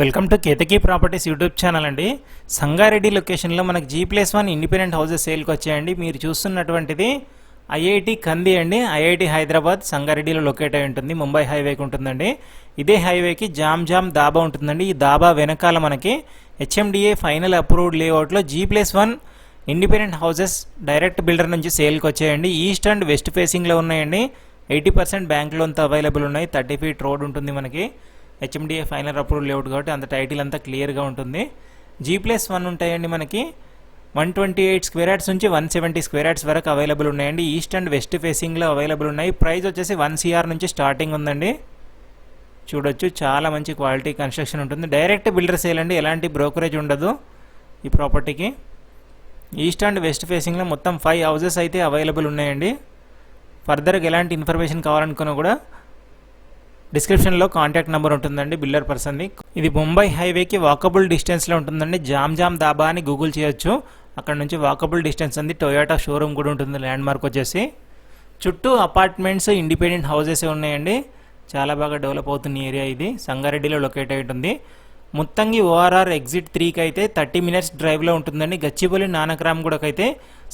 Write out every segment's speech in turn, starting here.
Welcome to Ketaki properties YouTube channel అండి. సంగారెడ్డి లొకేషన్లో మనకు G plus one independent houses సేల్కి వచ్చాయండి. మీరు చూస్తున్నటువంటిది ఐఐటి కంది అండి. ఐఐటి హైదరాబాద్ సంగారెడ్డిలో లొకేట్ అయి ఉంటుంది. ముంబై హైవేకి ఉంటుందండి. ఇదే హైవేకి జామ్ జామ్ దాబా ఉంటుందండి. ఈ దాబా వెనకాల మనకి హెచ్ఎండిఏ ఫైనల్ అప్రూవ్డ్ లేఅవుట్లో G plus one independent houses direct builder నుంచి సేల్కి వచ్చాయండి. ఈస్ట్ అండ్ వెస్ట్ ఫేసింగ్లో ఉన్నాయండి. ఎయిటీ పర్సెంట్ బ్యాంక్ లోన్తో అవైలబుల్ ఉన్నాయి. థర్టీ ఫీట్ రోడ్ ఉంటుంది మనకి. హెచ్ఎండిఏ ఫైనల్ అప్రూవల్ లేఅవుట్ కాబట్టి అంత టైటిల్ అంతా క్లియర్గా ఉంటుంది. జీ ప్లస్ వన్ ఉంటాయండి మనకి. One twenty eight square yards నుంచి వన్ సెవెంటీ స్క్వేర్ యార్డ్స్ వరకు అవైలబుల్ ఉన్నాయండి. ఈస్ట్ అండ్ వెస్ట్ ఫేసింగ్లో అవైలబుల్ ఉన్నాయి. ప్రైస్ వచ్చేసి వన్ సిఆర్ నుంచి స్టార్టింగ్ ఉందండి. చూడొచ్చు చాలా మంచి క్వాలిటీ కన్స్ట్రక్షన్ ఉంటుంది. డైరెక్ట్ బిల్డర్ సేల్ అండి. ఎలాంటి బ్రోకరేజ్ ఉండదు ఈ ప్రాపర్టీకి ఈస్ట్ అండ్ వెస్ట్ ఫేసింగ్లో మొత్తం ఫైవ్ హౌజెస్ అయితే అవైలబుల్ ఉన్నాయండి. ఫర్దర్గా ఎలాంటి ఇన్ఫర్మేషన్ కావాలనుకున్నా కూడా డిస్క్రిప్షన్లో కాంటాక్ట్ నెంబర్ ఉంటుందండి బిల్లర్ పర్సన్ది. ఇది ముంబై హైవేకి వాకబుల్ డిస్టెన్స్లో ఉంటుందండి. జామ్ జామ్ దాబా అని గూగుల్ చేయొచ్చు. అక్కడ నుంచి వాకబుల్ డిస్టెన్స్ ఉంది. టొయోటా షోరూమ్ కూడా ఉంటుంది ల్యాండ్ మార్క్ వచ్చేసి. చుట్టూ అపార్ట్మెంట్స్ ఇండిపెండెంట్ హౌసెస్ ఉన్నాయండి. చాలా బాగా డెవలప్ అవుతున్న ఏరియా ఇది. సంగారెడ్డిలో లొకేట్ అయి ఉంటుంది. ముత్తంగి ఓఆర్ఆర్ ఎగ్జిట్ త్రీకి అయితే థర్టీ మినిట్స్ డ్రైవ్లో ఉంటుందండి. గచ్చిబౌలి నానక్రామ్ కూడా అయితే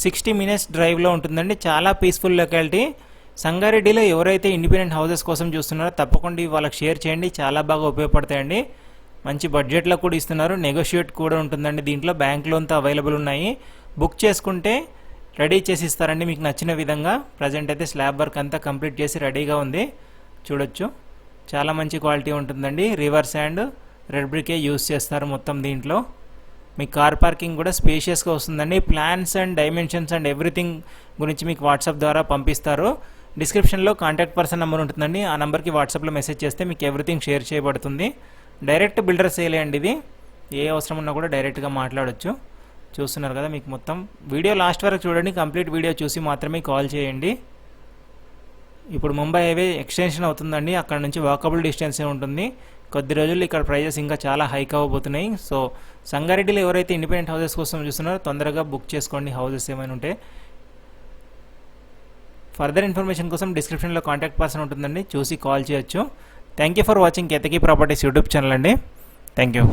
సిక్స్టీ మినిట్స్ డ్రైవ్లో ఉంటుందండి. చాలా పీస్ఫుల్ లొకాలిటీ. సంగారెడ్డిలో ఎవరైతే ఇండిపెండెంట్ హౌసెస్ కోసం చూస్తున్నారో తప్పకుండా వాళ్ళకి షేర్ చేయండి. చాలా బాగా ఉపయోగపడతాయండి. మంచి బడ్జెట్లో కూడా ఇస్తున్నారు. నెగోషియేట్ కూడా ఉంటుందండి దీంట్లో. బ్యాంక్ లోన్తో అవైలబుల్ ఉన్నాయి. బుక్ చేసుకుంటే రెడీ చేసి ఇస్తారండి. మీకు నచ్చిన విధంగా ప్రజెంట్ అయితే స్లాబ్ వర్క్ అంతా కంప్లీట్ చేసి రెడీగా ఉంది. చూడొచ్చు. చాలా మంచి క్వాలిటీ ఉంటుందండి. Rivers and red brick use చేస్తారు మొత్తం దీంట్లో. మీ కార్ పార్కింగ్ కూడా స్పేషియస్గా వస్తుందండి. Plans and dimensions and everything గురించి మీకు వాట్సాప్ ద్వారా పంపిస్తారు. డిస్క్రిప్షన్లో కాంటాక్ట్ పర్సన్ నెంబర్ ఉంటుందండి. ఆ నెంబర్కి వాట్సాప్లో మెసేజ్ చేస్తే మీకు ఎవ్రీథింగ్ షేర్ చేయబడుతుంది. డైరెక్ట్ బిల్డర్ సేల్ అండి ఇది. ఏ అవసరం ఉన్నా కూడా డైరెక్ట్గా మాట్లాడచ్చు. చూస్తున్నారు కదా మీకు మొత్తం. వీడియో లాస్ట్ వరకు చూడండి. కంప్లీట్ వీడియో చూసి మాత్రమే కాల్ చేయండి. ఇప్పుడు ముంబై హైవే ఎక్స్టెన్షన్ అవుతుందండి. అక్కడ నుంచి వాకబుల్ డిస్టెన్సే ఉంటుంది. కొద్ది రోజుల్లో ఇక్కడ ప్రైజెస్ ఇంకా చాలా హైక్ అవ్వబోతున్నాయి. సో సంగారెడ్డిలో ఎవరైతే ఇండిపెండెంట్ హౌసెస్ కోసం చూస్తున్నారో తొందరగా బుక్ చేసుకోండి. హౌసెస్ ఏమైనా ఉంటే ఫర్దర్ ఇన్ఫర్మేషన్ కోసం డిస్క్రిప్షన్లో కాంటాక్ట్ పర్సన్ ఉంటుందండి చూసి కాల్ చేయొచ్చు. Thank you for watching Ketaki properties YouTube channel అండి. Thank you